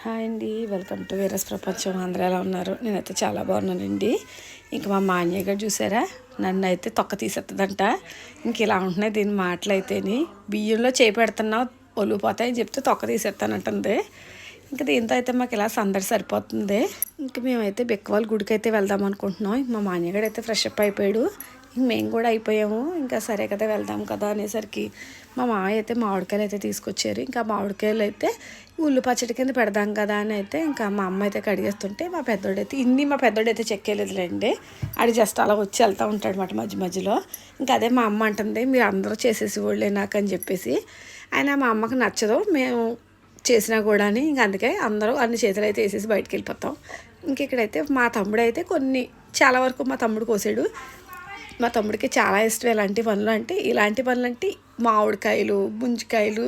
Hi అండి welcome to వీరస్ ప్రపంచం. అందరూ ఎలా ఉన్నారు? నేనైతే చాలా బాగున్నానండి. ఇంక మా మాన్య గారు చూసారా? నన్ను అయితే తొక్క తీసేస్తుందంట ఇంక ఇలా ఉంటున్నాయి దీని మాటలు బియ్యంలో చేపెడుతున్నావు ఒలిగిపోతాయని చెప్తే తొక్క తీసేస్తానంటుంది ఇంకా దీంతో అయితే మాకు ఇలా సందడి సరిపోతుంది. ఇంక మేమైతే బిక్కవాళ్ళ గుడికి అయితే వెళ్దాం అనుకుంటున్నాం. మా మాన్యగాడు అయితే ఫ్రెష్ అప్ అయిపోయాడు. మేము కూడా అయిపోయాము. ఇంకా సరే కదా వెళ్దాం కదా అనేసరికి మా మామయ్య అయితే మామిడికాయలు అయితే తీసుకొచ్చారు. ఇంకా మామిడికాయలు అయితే ఉల్లు పచ్చడి కింద పెడదాం కదా అని అయితే ఇంకా మా అమ్మ అయితే కడిగేస్తుంటే మా పెద్దోడైతే ఇన్ని మా పెద్దోడైతే చెక్కేయలేదులేండి అది జస్ట్ అలా వచ్చి వెళ్తూ ఉంటాడు అనమాట మధ్య మధ్యలో. ఇంకా అదే మా అమ్మ అంటుంది మీరు అందరూ చేసేసి వాళ్ళే నాకు అని చెప్పేసి. ఆయన మా అమ్మకి నచ్చదు మేము చేసినా కూడా ఇంక అందుకే అందరూ అన్ని చేతులు అయితే వేసేసి బయటకు వెళ్ళిపోతాం. ఇంక ఇక్కడైతే మా తమ్ముడు అయితే కొన్ని చాలా వరకు మా తమ్ముడు కోసాడు. మా తమ్ముడికి చాలా ఇష్టం ఇలాంటి పనులు. అంటే ఇలాంటి పనులు అంటే మామిడికాయలు బుంజికాయలు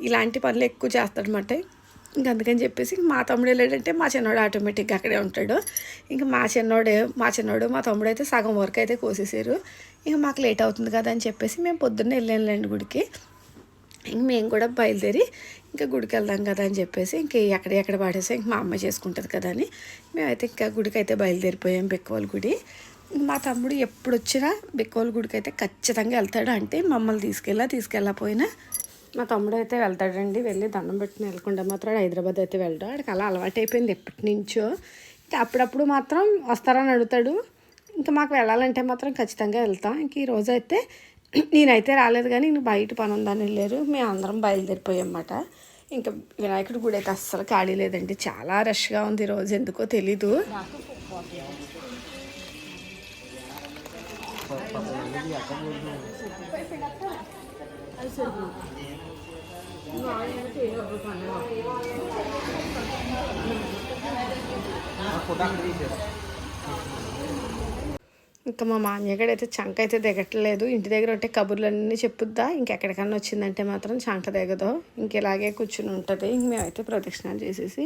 ఇలాంటి పనులు ఎక్కువ చేస్తాడనమాట ఇంక అందుకని చెప్పేసి మా తమ్ముడు వెళ్ళాడంటే మా చిన్నోడు ఆటోమేటిక్గా అక్కడే ఉంటాడు. ఇంకా మా చిన్నోడే మా చిన్నోడు మా తమ్ముడు అయితే సగం వరకు అయితే కోసేసారు ఇంక మాకు లేట్ అవుతుంది కదా అని చెప్పేసి మేము పొద్దున్నే వెళ్ళానులేండి గుడికి. ఇంక మేము కూడా బయలుదేరి ఇంకా గుడికి వెళ్దాం కదా అని చెప్పేసి ఇంక ఎక్కడ ఎక్కడ పాడేసి ఇంక మా అమ్మ చేసుకుంటుంది కదా అని. మేమైతే ఇంకా గుడికి అయితే బయలుదేరిపోయాం బెక్కవాళ్ళ గుడి. మా తమ్ముడు ఎప్పుడు వచ్చినా బెక్కవాళ్ళ గుడికి అయితే ఖచ్చితంగా వెళ్తాడు. అంటే మమ్మల్ని తీసుకెళ్ళా తీసుకెళ్ళకపోయినా మా తమ్ముడు అయితే వెళ్తాడండి. వెళ్ళి దండం పెట్టిన వెళ్ళకుండా మాత్రం హైదరాబాద్ అయితే వెళ్ళడు. ఆడికి అలా అలవాటు అయిపోయింది ఎప్పటి నుంచో. ఇంకా అప్పుడప్పుడు మాత్రం వస్తారని అడుగుతాడు. ఇంకా మాకు వెళ్ళాలంటే మాత్రం ఖచ్చితంగా వెళ్తాం. ఇంక ఈరోజు అయితే నేనైతే రాలేదు కానీ నేను బయట పని ఉందని వెళ్ళారు. మేము అందరం బయలుదేరిపోయామన్నమాట. ఇంకా వినాయకుడి గుడి అయితే అస్సలు ఖాళీ లేదండి. చాలా రష్గా ఉంది ఈరోజు ఎందుకో తెలీదు. Aku dah beri dia. ఇంకా మా మాన్యగడ అయితే చంక అయితే దిగట్లేదు ఇంటి దగ్గర ఉంటే కబుర్లన్నీ చెప్పుద్దా? ఇంకెక్కడికన్నా వచ్చిందంటే మాత్రం చంక దిగదు ఇంక ఇలాగే కూర్చుని ఉంటుంది. ఇంక మేమైతే ప్రదక్షిణాలు చేసేసి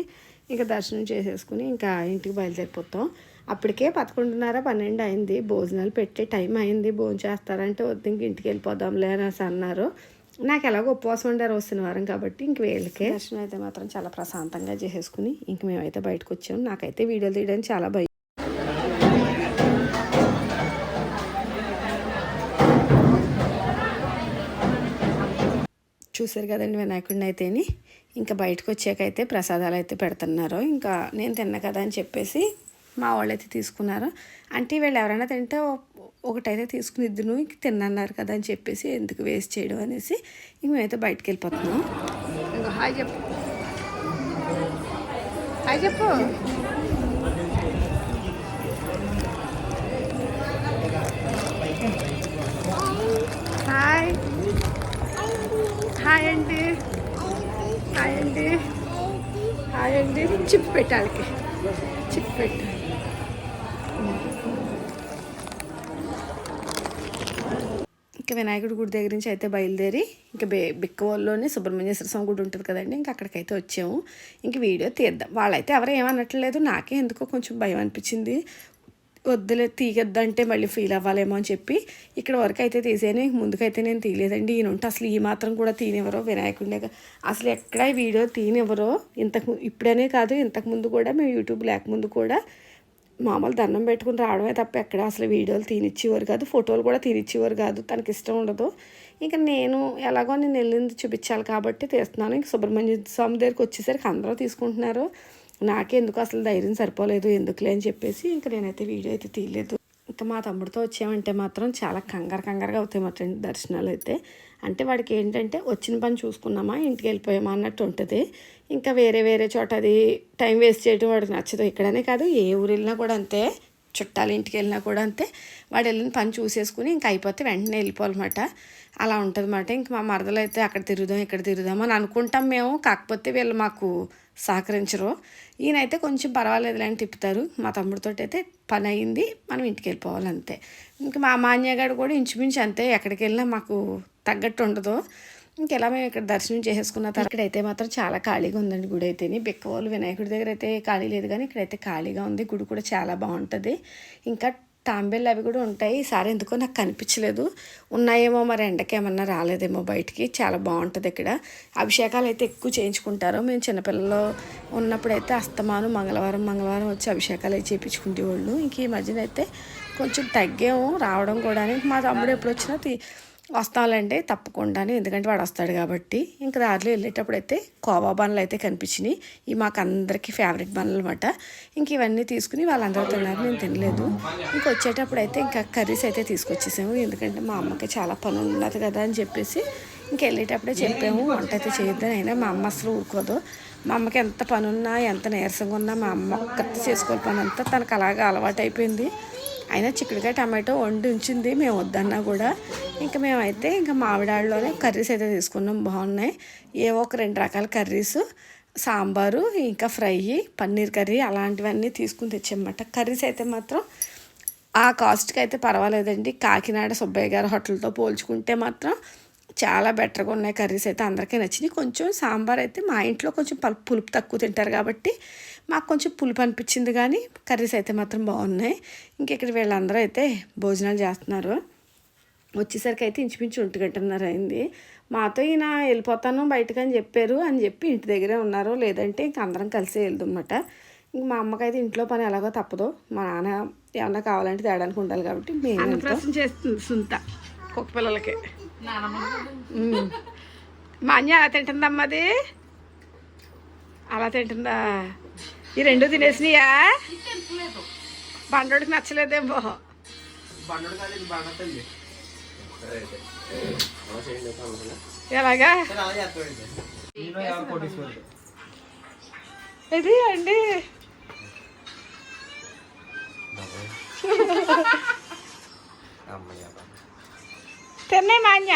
ఇంకా దర్శనం చేసేసుకుని ఇంకా ఇంటికి బయలుదేరిపోతాం. అప్పటికే పదకొండున్నర పన్నెండు అయింది. భోజనాలు పెట్టే టైం అయింది. భోజనం చేస్తారంటే వద్దు ఇంక ఇంటికి వెళ్ళిపోదాంలే అనేసి అన్నారు. నాకు ఎలాగో ఉపవాసం ఉండే రోజు శనివారం కాబట్టి ఇంక వీళ్ళకే. దర్శనం అయితే మాత్రం చాలా ప్రశాంతంగా చేసేసుకుని ఇంక మేమైతే బయటకు వచ్చాము నాకైతే వీడియోలు తీయడానికి చాలా భయం చూసారు కదండి వినాయకుడిని అయితేని. ఇంకా బయటకు వచ్చాకైతే ప్రసాదాలు అయితే పెడుతున్నారు. ఇంకా నేను తిన్నా కదా అని చెప్పేసి మా వాళ్ళు అయితే తీసుకున్నారు. అంటే వీళ్ళు ఎవరైనా తింటే ఒకటైతే తీసుకుని ఇద్దరు ఇంక తిన్నన్నారు కదా అని చెప్పేసి ఎందుకు వేస్ట్ చేయడం అనేసి ఇంక మేమైతే బయటకు వెళ్ళిపోతున్నాం. ఇంకా హాయ్ చెప్పు. హాయ్ చెప్పు హాయ్ హాయ్ అండి హాయ్ అండి హాయ్ అండి చిప్ పెట్టాలి చిప్ పెట్టాలి ఇంకా వినాయకుడి గుడి దగ్గర నుంచి అయితే బయలుదేరి ఇంకా బే బిక్కవోల్లోనే సుబ్రహ్మణ్యేశ్వర స్వామి గుడి ఉంటుంది కదండి ఇంకా అక్కడికైతే వచ్చాము. ఇంక వీడియో తీద్దాం. వాళ్ళైతే ఎవరు ఏమనట్లేదు నాకే ఎందుకో కొంచెం భయం అనిపించింది. వద్దులే తీయొద్దంటే మళ్ళీ ఫీల్ అవ్వాలేమో అని చెప్పి ఇక్కడ వరకు అయితే తీసాను ముందుకైతే నేను తీయలేదండి. ఈయన ఉంటే అసలు ఈ మాత్రం కూడా తీనివ్వరో వినాయకుడినే అసలు ఎక్కడ ఈ వీడియో తీనివ్వరో ఇంతకు ఇప్పుడనే కాదు ఇంతకుముందు కూడా మేము యూట్యూబ్ లేకముందు కూడా మామూలు దండం పెట్టుకుని రావడమే తప్ప ఎక్కడ అసలు వీడియోలు తీనిచ్చేవారు కాదు ఫోటోలు కూడా తీనిచ్చేవారు కాదు తనకి ఇష్టం ఉండదు. ఇంకా నేను ఎలాగో నేను వెళ్ళింది చూపించాలి కాబట్టి తీస్తున్నాను. ఇంక సుబ్రహ్మణ్య స్వామి దగ్గరికి వచ్చేసరికి అందరూ తీసుకుంటున్నారు. నాకెందుకు అసలు ధైర్యం సరిపోలేదు ఎందుకులే అని చెప్పేసి ఇంకా నేనైతే వీడియో అయితే తీయలేదు. ఇంకా మా తమ్ముడితో వచ్చామంటే మాత్రం చాలా కంగారు కంగారుగా అవుతాయి మాత్రం దర్శనాలు అయితే. అంటే వాడికి ఏంటంటే వచ్చిన పని చూసుకున్నామా ఇంటికి వెళ్ళిపోయామా అన్నట్టు ఉంటుంది. ఇంకా వేరే వేరే చోట అది టైం వేస్ట్ చేయడం వాడికి నచ్చదు. ఇక్కడనే కాదు ఏ ఊరు వెళ్ళినా కూడా అంతే. చుట్టాల ఇంటికి వెళ్ళినా కూడా అంతే. వాడు వెళ్ళిన పని చూసేసుకుని ఇంకా అయిపోతే వెంటనే వెళ్ళిపోవాలన్నమాట. అలా ఉంటుంది అన్నమాట ఇంక మా మరదలు అయితే అక్కడ తిరుగుదాం ఇక్కడ తిరుగుదాం అని అనుకుంటాం మేము. కాకపోతే వీళ్ళు మాకు సహకరించరు. ఈయనైతే కొంచెం పర్వాలేదు అని తిప్పుతారు. మా తమ్ముడితో అయితే పని అయింది. మనం ఇంటికి వెళ్ళిపోవాలి అంతే. ఇంకా మా మాన్యగాడు కూడా ఇంచుమించు అంతే. ఎక్కడికి వెళ్ళినా మాకు తగ్గట్టు ఉండదు. ఇంకెలా మేము ఇక్కడ దర్శనం చేసేసుకున్న తర్వాత ఇక్కడైతే మాత్రం చాలా ఖాళీగా ఉందండి గుడి అయితేనే. బిక్కవాళ్ళు వినాయకుడి దగ్గర అయితే ఖాళీ లేదు కానీ ఇక్కడైతే ఖాళీగా ఉంది. గుడి కూడా చాలా బాగుంటుంది. ఇంకా తాంబేళ్ళు అవి కూడా ఉంటాయి. ఈసారి ఎందుకో నాకు కనిపించలేదు. ఉన్నాయేమో మరి ఎండకేమన్నా రాలేదేమో బయటికి. చాలా బాగుంటుంది ఇక్కడ. అభిషేకాలు అయితే ఎక్కువ చేయించుకుంటారు. మేము చిన్నపిల్లలు ఉన్నప్పుడైతే అస్తమానం మంగళవారం మంగళవారం వచ్చి అభిషేకాలు అయితే చేయించుకునేవాళ్ళు ఇంక ఈ మధ్యన అయితే కొంచెం తగ్గాము. రావడం కూడా మా తమ్ముడు ఎప్పుడు వచ్చినా వస్తాలంటే తప్పకుండానే ఎందుకంటే వాడు వస్తాడు కాబట్టి. ఇంకా దారిలో వెళ్ళేటప్పుడు అయితే కోవా బండ్లు అయితే కనిపించినాయి. ఇవి మాకు అందరికీ ఫేవరెట్ బండ్లు అనమాట ఇంక ఇవన్నీ తీసుకుని వాళ్ళందరూ తిన్నారు నేను తినలేదు. ఇంక వచ్చేటప్పుడు అయితే ఇంకా కర్రీస్ అయితే తీసుకొచ్చేసాము. ఎందుకంటే మా అమ్మకి చాలా పని ఉన్నది కదా అని చెప్పేసి ఇంక వెళ్ళేటప్పుడే చెప్పాము వంట అయితే చేయొద్దని. అయినా మా అమ్మ అసలు ఊరుకోదు. మా అమ్మకి ఎంత పని ఉన్నా ఎంత నీరసంగా ఉన్నా మా అమ్మ ఒక్కటి చేసుకోవాలి పని అంతా తనకు అలాగా అలవాటు అయిపోయింది అయినా చిక్కుడుకాయ టమాటో వండి ఉంచింది. మేము వద్దన్నా కూడా ఇంకా మేమైతే ఇంకా మామిడాడలోనే కర్రీస్ అయితే తీసుకున్నాం. బాగున్నాయి. ఏవో ఒక రెండు రకాల కర్రీస్. సాంబారు ఇంకా ఫ్రై పన్నీర్ కర్రీ అలాంటివన్నీ తీసుకుని తెచ్చామన్నమాట. కర్రీస్ అయితే మాత్రం ఆ కాస్ట్కి అయితే పర్వాలేదండి. కాకినాడ సుబ్బయ్య గారి హోటల్తో పోల్చుకుంటే మాత్రం చాలా బెటర్గా ఉన్నాయి కర్రీస్ అయితే. అందరికీ నచ్చినాయి. కొంచెం సాంబార్ అయితే మా ఇంట్లో కొంచెం పులుపు తక్కువ తింటారు కాబట్టి మాకు కొంచెం పులుపు అనిపించింది కానీ కర్రీస్ అయితే మాత్రం బాగున్నాయి. ఇంక ఇక్కడ వీళ్ళందరూ అయితే భోజనాలు చేస్తున్నారు. వచ్చేసరికి అయితే ఇంచుమించు ఒంటి గంటన్నర అయింది. మాతో ఈయన వెళ్ళిపోతాను బయటకు అని చెప్పారు అని చెప్పి ఇంటి దగ్గరే ఉన్నారు. లేదంటే ఇంక అందరం కలిసి వెళ్దామన్నమాట. ఇంక మా అమ్మకైతే ఇంట్లో పని ఎలాగో తప్పదు. మా నాన్న ఏమన్నా కావాలంటే తేడానికి ఉండాలి కాబట్టి మేము చేస్తుంది సుంత. కుక్క పిల్లలకి. మా అన్య అలా తింటుందమ్మా అది. అలా తింటుందా? ఈ రెండు తినేసినాయా? బండోడికి నచ్చలేదేమో. బండడు కాదు ఇది బండ తల్లి. ఎలాగా? అలా చేస్తాడు నేను ఎవరు కొట్టేసుకోండి ఇది అండి. అమ్మయ్య తిన్నాయి మా అన్య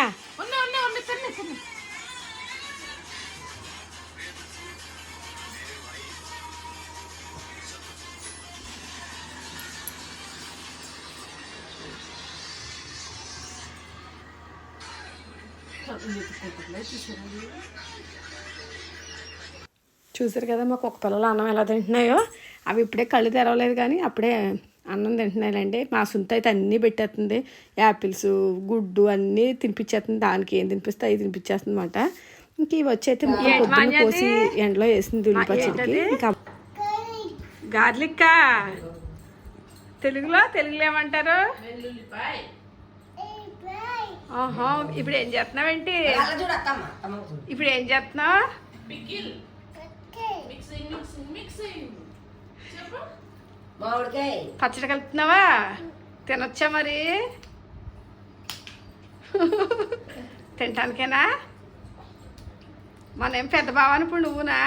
చూసారు కదా మా కుక్క పిల్లలు అన్నం ఎలా తింటున్నాయో? అవి ఇప్పుడే కళ్ళు తెరవలేదు కానీ అప్పుడే అన్నం తింటున్నాయండి మా సొంత అయితే అన్నీ పెట్టేస్తుంది. యాపిల్స్ గుడ్డు అన్నీ తినిపించేస్తుంది. దానికి ఏం తినిపిస్తే అవి తినిపించేస్తుంది అనమాట ఇంక ఇవి వచ్చి అయితే పొద్దున్న కోసి ఎండలో వేసింది ఉల్లి పచ్చడికి ఇంకా గార్లిక్ తెలుగులో? తెలుగులో ఏమంటారు? ఆహా ఇప్పుడు ఏం చేస్తున్నావేంటి ఇప్పుడు ఏం చేస్తున్నావు? పచ్చడి కలుపుతున్నావా? తినొచ్చా మరి? తినటానికేనా? మన ఏం పెద్ద బావని ఇప్పుడు నువ్వునా?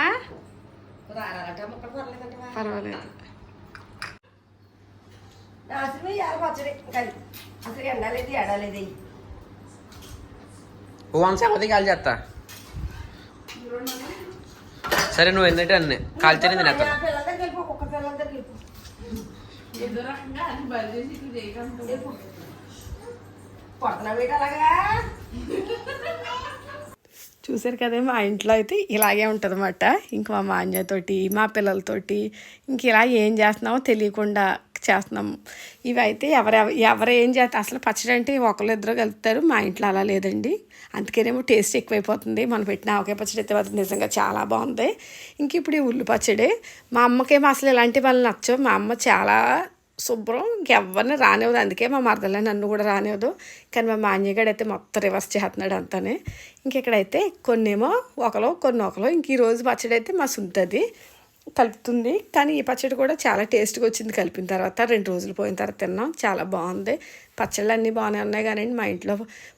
పర్వాలేదు. అసలు పచ్చడి. ఎండలేదు ఎడలేదు వంశ అవధి కాల్ చేస్తా సరే నువ్వు ఎందుకంటే అన్నీ కాల్చేనే తినేస్తా పిల్లల దగ్గర వెళ్ళిపో కుక్క పిల్లల దగ్గర వెళ్ళిపో కొడుతున్నా వీటి అలాగా? చూసారు కదా మా ఇంట్లో అయితే ఇలాగే ఉంటుంది అన్నమాట ఇంకా మా మాన్యతోటి మా పిల్లలతోటి ఇంక ఇలా ఏం చేస్తున్నామో తెలియకుండా చేస్తున్నాము ఇవైతే ఎవరు ఎవరు ఏం చేస్తారు అసలు పచ్చడి అంటే ఒకళ్ళు ఇద్దరు కలుపుతారు మా ఇంట్లో అలా లేదండి. అందుకేనేమో టేస్ట్ ఎక్కువైపోతుంది. మనం పెట్టిన ఆవకాయ పచ్చడి అయితే మాత్రం నిజంగా చాలా బాగుంది. ఇంక ఇప్పుడు ఈ ఉల్లి పచ్చడి. మా అమ్మకేమో అసలు ఇలాంటి వాళ్ళు నచ్చవు. మా అమ్మ చాలా శుభ్రం. ఇంకెవరిని రానివ్వదు. అందుకే మా మరదలే నన్ను కూడా రానివ్వదు. కానీ మా మాన్యగాడు అయితే మొత్తం రివర్స్ చేస్తున్నాడు అంతానే. ఇంకెక్కడైతే కొన్నేమో ఒకలో కొన్ని ఒకలో ఇంక ఈరోజు పచ్చడి అయితే మా సుంతది. కలుపుతుంది. కానీ ఈ పచ్చడి కూడా చాలా టేస్ట్గా వచ్చింది కలిపిన తర్వాత. రెండు రోజులు పోయిన తర్వాత తిన్నాం. చాలా బాగుంది. పచ్చళ్ళు అన్నీ బాగానే ఉన్నాయి కానీ మా ఇంట్లో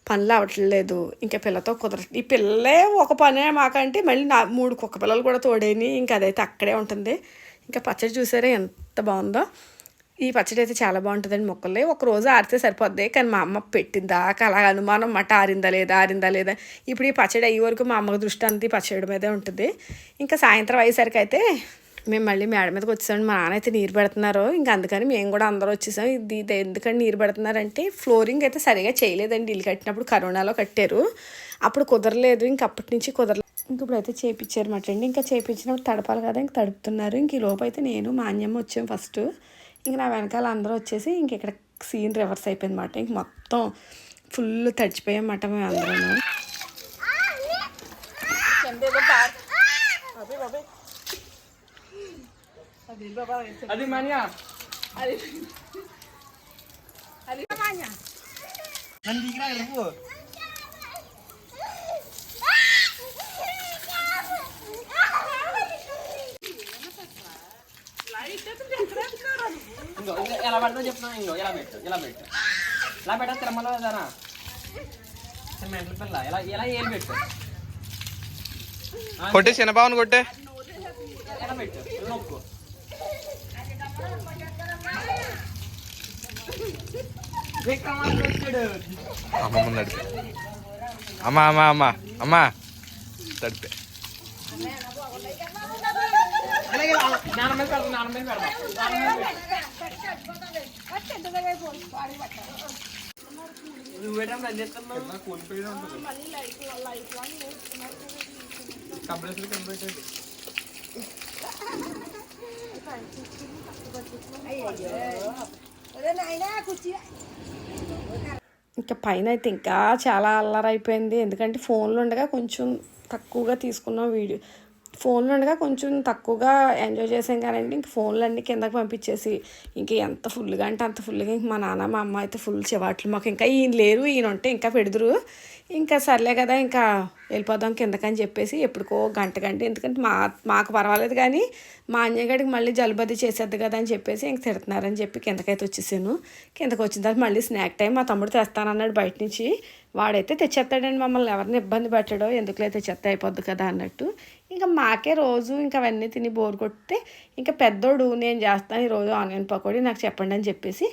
పనులు అవ్వట్లేదు. ఇంకా పిల్లతో కుదర ఈ పిల్లలే ఒక పనే మాకంటే మళ్ళీ నా మూడు కుక్క పిల్లలు కూడా తోడేని ఇంకా అదైతే అక్కడే ఉంటుంది. ఇంకా పచ్చడి చూసారా ఎంత బాగుందో. ఈ పచ్చడి అయితే చాలా బాగుంటుందండి మొక్కలే ఒక రోజు ఆరితే సరిపోద్ది. కానీ మా అమ్మ పెట్టిందా అలా అనుమానం మట ఆరిందా లేదా ఆరిందా లేదా ఇప్పుడు ఈ పచ్చడి అయ్యే వరకు మా అమ్మకి దృష్టి అంతా ఈ పచ్చడి మీదే ఉంటుంది. ఇంకా సాయంత్రం అయ్యేసరికి అయితే మేము మళ్ళీ మేడ మీదకి వచ్చేసాం మా నాన్న అయితే నీరు పెడుతున్నారు. ఇంకా అందుకని మేము కూడా అందరూ వచ్చేసాం. ఇది ఎందుకని నీరు పెడుతున్నారంటే ఫ్లోరింగ్ అయితే సరిగా చేయలేదండి. ఇల్లు కట్టినప్పుడు కరోనాలో కట్టారు. అప్పుడు కుదరలేదు. ఇంక అప్పటి నుంచి కుదరలేదు ఇంక ఇప్పుడు అయితే చేపించారు అండి. ఇంకా చేపించినప్పుడు తడపాలి కదా ఇంక తడుపుతున్నారు. ఇంక ఈ లోపు అయితే నేను మా అన్యమ్మ వచ్చాం ఫస్ట్. ఇంక నా వెనకాల అందరూ వచ్చేసి ఇంక ఇక్కడ సీన్ రివర్స్ అయిపోయింది అనమాట ఇంక మొత్తం ఫుల్ తడిచిపోయామాట మేము అందరం. అది మాన్యా. నన్ను దిగిరా ఇంకో ఎలా పడుతుందో చెప్తున్నా ఇంకో ఇలా పెట్టు ఇలా పెట్టు. ఇలా పెట్ట తిరుమల దానా? మెంటల్ పిల్ల ఇలా ఇలా ఏం పెట్టు కొట్టే చిన్నబాబుని కొట్టే. ఎలా పెట్టు? నొక్కు. అమ్మ ముందు అమ్మ అమ్మ అమ్మ అమ్మ. తడిపే. కంప్రెసర్ కంప్రెసర్ ఇంకా పైన అయితే ఇంకా చాలా అల్లరైపోయింది ఎందుకంటే ఫోన్లో ఉండగా కొంచెం తక్కువగా తీసుకున్నాం వీడియో. ఫోన్లో ఉండగా కొంచెం తక్కువగా ఎంజాయ్ చేసాం కానండి ఇంక ఫోన్లు అన్నీ కిందకి పంపించేసి ఇంక ఎంత ఫుల్గా అంటే అంత ఫుల్గా ఇంక మా నాన్న మా అమ్మ అయితే ఫుల్ చివాట్లు మాకు. ఇంకా ఈయన లేరు ఈయన ఉంటే ఇంకా పెడుదురు. ఇంకా సర్లే కదా ఇంకా వెళ్ళిపోదాం కిందకని చెప్పేసి ఎప్పుడుకో గంట గంట ఎందుకంటే మా మాకు పర్వాలేదు కానీ మా అన్నయ్యగడికి మళ్ళీ జలుబది చేసేద్ది కదా అని చెప్పేసి ఇంక తిడుతున్నారని చెప్పి కిందకైతే వచ్చేసాను. కిందకి వచ్చిన తర్వాత మళ్ళీ స్నాక్ టైం మా తమ్ముడు తెస్తానన్నాడు బయట నుంచి. వాడైతే తెచ్చేస్తాడండి మమ్మల్ని. ఎవరిని ఇబ్బంది పెట్టడో ఎందుకులే తెచ్చేస్తే అయిపోద్ది కదా అన్నట్టు. ఇంకా మాకే రోజు ఇంకా అవన్నీ తిని బోర్ కొట్టితే ఇంకా పెద్దోడు నేను చేస్తాను ఈరోజు ఆనియన్ పకోడీ నాకు చెప్పండి అని చెప్పేసి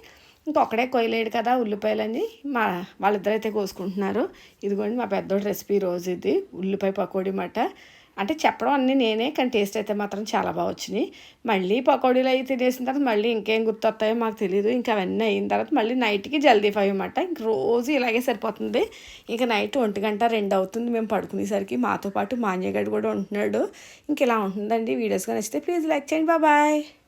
ఇంకొకడే కొయ్యలేడు కదా ఉల్లిపాయలని మా వాళ్ళిద్దరైతే కోసుకుంటున్నారు. ఇదిగోండి మా పెద్దోడి రెసిపీ రోజు ఇది ఉల్లిపాయ పకోడీ మాట. అంటే చెప్పడం అన్నీ నేనే కానీ టేస్ట్ అయితే మాత్రం చాలా బాగా వచ్చినాయి. మళ్ళీ పకోడీలు అవి తినేసిన తర్వాత మళ్ళీ ఇంకేం గుర్తొస్తాయో మాకు తెలియదు ఇంకా అవన్నీ అయిన తర్వాత మళ్ళీ నైట్కి జల్దీ ఫైవ్ అన్నమాట. ఇంక రోజు ఇలాగే సరిపోతుంది. ఇంకా నైట్ ఒంటి గంట రెండు అవుతుంది మేము పడుకునేసరికి. మాతో పాటు మా కూడా ఉంటున్నాడు. ఇంక ఇలా ఉంటుందండి. వీడియోస్ కానీ నచ్చితే ప్లీజ్ లైక్ చేయండి. బాయ్.